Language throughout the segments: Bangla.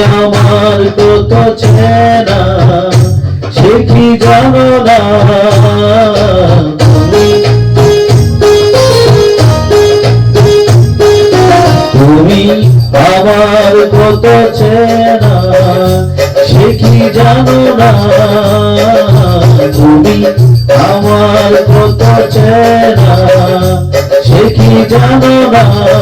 আমার কত চেনা, সে জানো না? তুমি আমার কত চেনা জানো না? তুমি আমার কত চেনা, সে জানো না?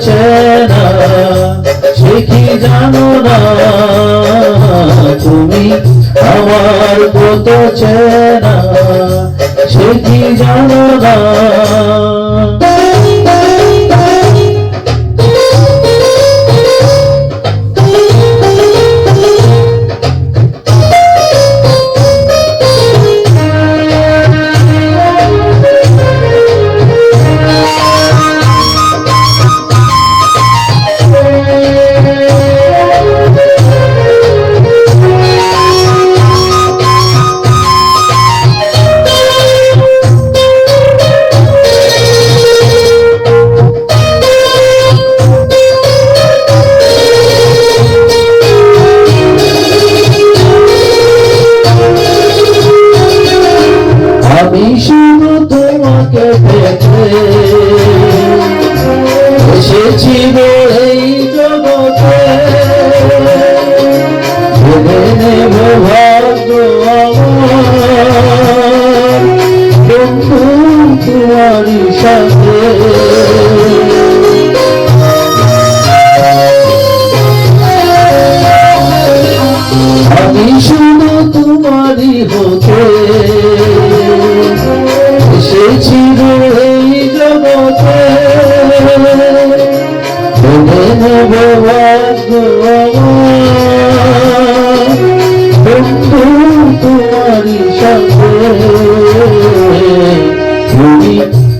কত না সে কি জানো না? তুমি আমার কত চেনা সে জানো না? Jesus.